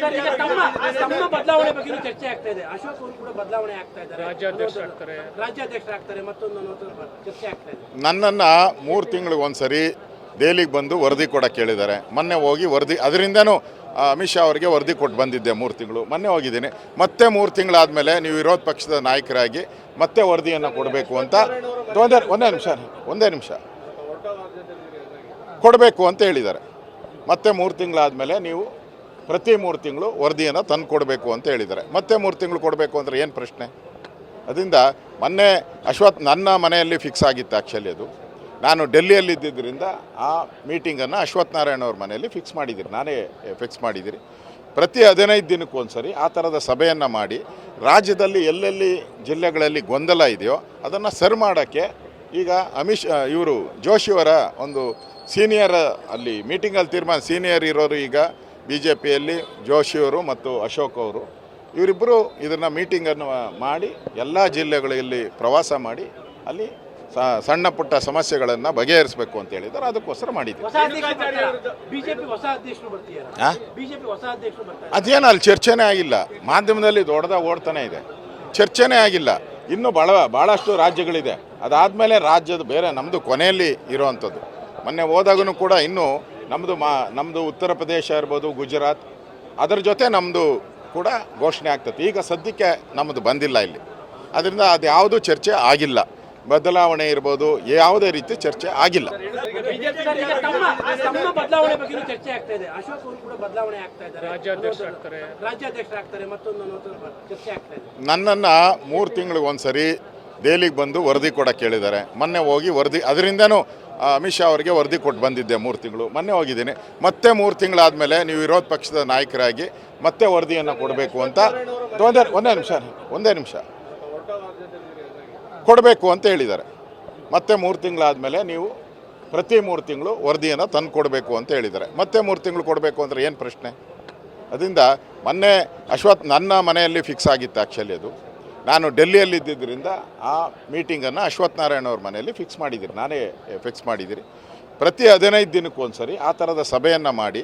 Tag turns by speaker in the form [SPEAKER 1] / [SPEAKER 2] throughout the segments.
[SPEAKER 1] Sir, ಈಗ ತಮ್ಮ ತಮ್ಮ ಬದಲಾವಣೆ ಬಗ್ಗೆ ಚರ್ಚೆ ಆಗ್ತಾ ಇದೆ. ಅಶೋಕ್ ಅವರು ಕೂಡ ಬದಲಾವಣೆ ಆಗ್ತಾ ಇದ್ದಾರೆ. ರಾಜ್ಯಾಧ್ಯಕ್ಷರಾಗ್ತಾರೆ ರಾಜ್ಯಾಧ್ಯಕ್ಷರಾಗ್ತಾರೆ ಮತ್ತೊಂದು ಚರ್ಚೆ ಆಗ್ತಾ ಇದೆ.
[SPEAKER 2] ನನ್ನನ್ನು ಮೂರು ತಿಂಗಳಿಗೆ ಒಂದ್ಸರಿ ದೆಹಲಿಗೆ ಬಂದು ವರದಿ ಕೊಡೋಕೆ ಕೇಳಿದ್ದಾರೆ ಮೊನ್ನೆ ಹೋಗಿ ವರದಿ ಅದರಿಂದನೂ ಅಮಿತ್ ಶಾ ಅವರಿಗೆ ವರದಿ ಕೊಟ್ಟು ಬಂದಿದ್ದೆ ಮೂರು ತಿಂಗಳು. ಮೊನ್ನೆ ಹೋಗಿದ್ದೀನಿ. ಮತ್ತೆ ಮೂರು ತಿಂಗಳಾದಮೇಲೆ ನೀವು ವಿರೋಧ ಪಕ್ಷದ ನಾಯಕರಾಗಿ ಮತ್ತೆ ವರದಿಯನ್ನು ಕೊಡಬೇಕು ಅಂತ ಒಂದೇ ಒಂದೇ ನಿಮಿಷ ಒಂದೇ ನಿಮಿಷ. ಕೊಡಬೇಕು ಅಂತ ಹೇಳಿದ್ದಾರೆ. ಮತ್ತೆ ಮೂರು ತಿಂಗಳಾದಮೇಲೆ ನೀವು ಪ್ರತಿ ಮೂರು ತಿಂಗಳು ವರದಿಯನ್ನು ತಂದು ಕೊಡಬೇಕು ಅಂತ ಹೇಳಿದ್ದಾರೆ. ಮತ್ತೆ ಮೂರು ತಿಂಗಳು ಕೊಡಬೇಕು ಅಂದರೆ ಏನು ಪ್ರಶ್ನೆ? ಅದರಿಂದ ಮೊನ್ನೆ ಅಶ್ವಥ್ ನನ್ನ ಮನೆಯಲ್ಲಿ ಫಿಕ್ಸ್ ಆಗಿತ್ತು ಆ್ಯಕ್ಚುಲಿ ಅದು. ನಾನು ಡೆಲ್ಲಿಯಲ್ಲಿ ಇದ್ದಿದ್ದರಿಂದ ಆ ಮೀಟಿಂಗನ್ನು ಅಶ್ವಥ್ ನಾರಾಯಣ ಅವ್ರ ಮನೆಯಲ್ಲಿ ಫಿಕ್ಸ್ ಮಾಡಿದ್ದೀರಿ. ನಾನೇ ಫಿಕ್ಸ್ ಮಾಡಿದ್ದೀರಿ. ಪ್ರತಿ ಹದಿನೈದು ದಿನಕ್ಕೊಂದ್ಸರಿ ಆ ಥರದ ಸಭೆಯನ್ನು ಮಾಡಿ ರಾಜ್ಯದಲ್ಲಿ ಎಲ್ಲೆಲ್ಲಿ ಜಿಲ್ಲೆಗಳಲ್ಲಿ ಗೊಂದಲ ಇದೆಯೋ ಅದನ್ನು ಸರಿ ಮಾಡೋಕ್ಕೆ ಈಗ ಅಮಿತ್ ಶಾ ಇವರು ಜೋಶಿಯವರ ಒಂದು ಸೀನಿಯರ್ ಅಲ್ಲಿ ಮೀಟಿಂಗಲ್ಲಿ ತೀರ್ಮಾನ ಸೀನಿಯರ್ ಇರೋರು ಈಗ ಬಿ ಜೆ ಪಿಯಲ್ಲಿ ಜೋಶಿಯವರು ಮತ್ತು ಅಶೋಕ್ ಅವರು ಇವರಿಬ್ಬರು ಇದನ್ನು ಮೀಟಿಂಗನ್ನು ಮಾಡಿ ಎಲ್ಲ ಜಿಲ್ಲೆಗಳಲ್ಲಿ ಪ್ರವಾಸ ಮಾಡಿ ಅಲ್ಲಿ ಸಣ್ಣ ಪುಟ್ಟ ಸಮಸ್ಯೆಗಳನ್ನು ಬಗೆಹರಿಸಬೇಕು ಅಂತ ಹೇಳಿದ್ದಾರೆ. ಅದಕ್ಕೋಸ್ಕರ ಮಾಡಿದ್ದೀವಿ. ಅದೇನು ಅಲ್ಲಿ ಚರ್ಚೆನೇ ಆಗಿಲ್ಲ. ಮಾಧ್ಯಮದಲ್ಲಿ ದೊಡ್ಡದಾಗಿ ಓಡ್ತಾನೆ ಇದೆ. ಚರ್ಚೆನೇ ಆಗಿಲ್ಲ. ಇನ್ನೂ ಭಾಳ ಭಾಳಷ್ಟು ರಾಜ್ಯಗಳಿದೆ. ಅದಾದಮೇಲೆ ರಾಜ್ಯದ ಬೇರೆ ನಮ್ಮದು ಕೊನೆಯಲ್ಲಿ ಇರೋವಂಥದ್ದು. ಮೊನ್ನೆ ಹೋದಾಗೂ ಕೂಡ ಇನ್ನೂ ನಮ್ಮದು ಮಾ ನಮ್ಮದು ಉತ್ತರ ಪ್ರದೇಶ ಇರ್ಬೋದು, ಗುಜರಾತ್, ಅದರ ಜೊತೆ ನಮ್ಮದು ಕೂಡ ಘೋಷಣೆ ಆಗ್ತದೆ. ಈಗ ಸದ್ಯಕ್ಕೆ ನಮ್ಮದು ಬಂದಿಲ್ಲ ಇಲ್ಲಿ. ಅದರಿಂದ ಅದು ಯಾವುದೂ ಚರ್ಚೆ ಆಗಿಲ್ಲ. ಬದಲಾವಣೆ ಇರ್ಬೋದು, ಯಾವುದೇ ರೀತಿ ಚರ್ಚೆ ಆಗಿಲ್ಲ. ನನ್ನನ್ನು ಮೂರು ತಿಂಗಳಿಗೆ ಒಂದ್ಸರಿ ದೆಹಲಿಗೆ ಬಂದು ವರದಿ ಕೊಡಕ್ಕೆ ಕೇಳಿದ್ದಾರೆ. ಮೊನ್ನೆ ಹೋಗಿ ವರದಿ, ಅದರಿಂದನೂ ಅಮಿತ್ ಶಾ ಅವರಿಗೆ ವರದಿ ಕೊಟ್ಟು ಬಂದಿದ್ದೆ ಮೂರು ತಿಂಗಳು. ಮೊನ್ನೆ ಹೋಗಿದ್ದೀನಿ. ಮತ್ತೆ ಮೂರು ತಿಂಗಳಾದಮೇಲೆ ನೀವು ವಿರೋಧ ಪಕ್ಷದ ನಾಯಕರಾಗಿ ಮತ್ತೆ ವರದಿಯನ್ನು ಕೊಡಬೇಕು ಅಂತ ಒಂದೇ ಒಂದೇ ನಿಮಿಷ ಒಂದೇ ನಿಮಿಷ. ಕೊಡಬೇಕು ಅಂತ ಹೇಳಿದ್ದಾರೆ. ಮತ್ತೆ ಮೂರು ತಿಂಗಳಾದಮೇಲೆ ನೀವು ಪ್ರತಿ ಮೂರು ತಿಂಗಳು ವರದಿಯನ್ನು ತಂದು ಕೊಡಬೇಕು ಅಂತ ಹೇಳಿದ್ದಾರೆ. ಮತ್ತೆ ಮೂರು ತಿಂಗಳು ಕೊಡಬೇಕು ಅಂದರೆ ಏನು ಪ್ರಶ್ನೆ? ಅದರಿಂದ ಮೊನ್ನೆ ಅಶ್ವಥ್ ನನ್ನ ಮನೆಯಲ್ಲಿ ಫಿಕ್ಸ್ ಆಗಿತ್ತು ಆ್ಯಕ್ಚುಲಿ ಅದು. ನಾನು ಡೆಲ್ಲಿಯಲ್ಲಿ ಇದ್ದಿದ್ದರಿಂದ ಆ ಮೀಟಿಂಗನ್ನು ಅಶ್ವಥ್ ನಾರಾಯಣ ಅವ್ರ ಮನೆಯಲ್ಲಿ ಫಿಕ್ಸ್ ಮಾಡಿದ್ದೀರಿ ನಾನೇ ಫಿಕ್ಸ್ ಮಾಡಿದ್ದೀರಿ ಪ್ರತಿ ಹದಿನೈದು ದಿನಕ್ಕೊಂದ್ಸರಿ ಆ ಥರದ ಸಭೆಯನ್ನು ಮಾಡಿ,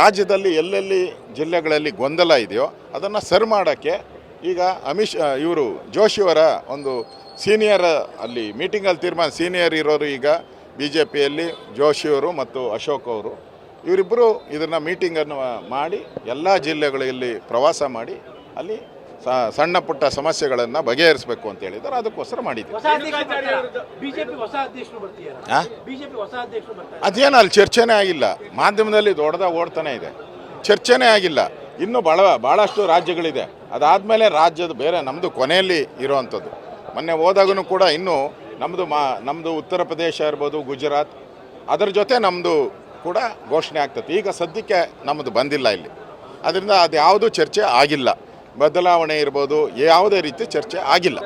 [SPEAKER 2] ರಾಜ್ಯದಲ್ಲಿ ಎಲ್ಲೆಲ್ಲಿ ಜಿಲ್ಲೆಗಳಲ್ಲಿ ಗೊಂದಲ ಇದೆಯೋ ಅದನ್ನು ಸರಿ ಮಾಡೋಕ್ಕೆ ಈಗ ಅಮಿತ್ ಇವರು ಜೋಶಿಯವರ ಒಂದು ಸೀನಿಯರ್ ಅಲ್ಲಿ ಮೀಟಿಂಗಲ್ಲಿ ತೀರ್ಮಾನ ಸೀನಿಯರ್ ಇರೋರು ಈಗ ಬಿ ಜೆ ಪಿಯಲ್ಲಿ ಜೋಶಿಯವರು ಮತ್ತು ಅಶೋಕ್ ಅವರು. ಇವರಿಬ್ಬರು ಇದನ್ನು ಮೀಟಿಂಗನ್ನು ಮಾಡಿ ಎಲ್ಲ ಜಿಲ್ಲೆಗಳಲ್ಲಿ ಪ್ರವಾಸ ಮಾಡಿ, ಅಲ್ಲಿ ಸಣ್ಣ ಪುಟ್ಟ ಸಮಸ್ಯೆಗಳನ್ನು ಬಗೆಹರಿಸಬೇಕು ಅಂತ ಹೇಳಿದ್ದಾರೆ. ಅದಕ್ಕೋಸ್ಕರ ಮಾಡಿದ್ದೀವಿ. ಅದೇನು ಅಲ್ಲಿ ಚರ್ಚೆನೇ ಆಗಿಲ್ಲ. ಮಾಧ್ಯಮದಲ್ಲಿ ದೊಡ್ಡದಾಗ ಓಡ್ತಾನೆ ಇದೆ. ಚರ್ಚೆನೇ ಆಗಿಲ್ಲ. ಇನ್ನೂ ಭಾಳ ಭಾಳಷ್ಟು ರಾಜ್ಯಗಳಿದೆ. ಅದಾದಮೇಲೆ ರಾಜ್ಯದ ಬೇರೆ ನಮ್ಮದು ಕೊನೆಯಲ್ಲಿ ಇರೋವಂಥದ್ದು. ಮೊನ್ನೆ ಹೋದಾಗೂ ಕೂಡ ಇನ್ನೂ ನಮ್ಮದು ಮಾ ನಮ್ಮದು ಉತ್ತರ ಪ್ರದೇಶ ಇರ್ಬೋದು ಗುಜರಾತ್ ಅದರ ಜೊತೆ ನಮ್ಮದು ಕೂಡ ಘೋಷಣೆ ಆಗ್ತದೆ. ಈಗ ಸದ್ಯಕ್ಕೆ ನಮ್ಮದು ಬಂದಿಲ್ಲ ಇಲ್ಲಿ. ಅದರಿಂದ ಅದು ಯಾವುದೂ ಚರ್ಚೆ ಆಗಿಲ್ಲ. ಬದಲಾವಣೆ ಇರ್ಬೋದು ಯಾವುದೇ ರೀತಿ ಚರ್ಚೆ ಆಗಿಲ್ಲ.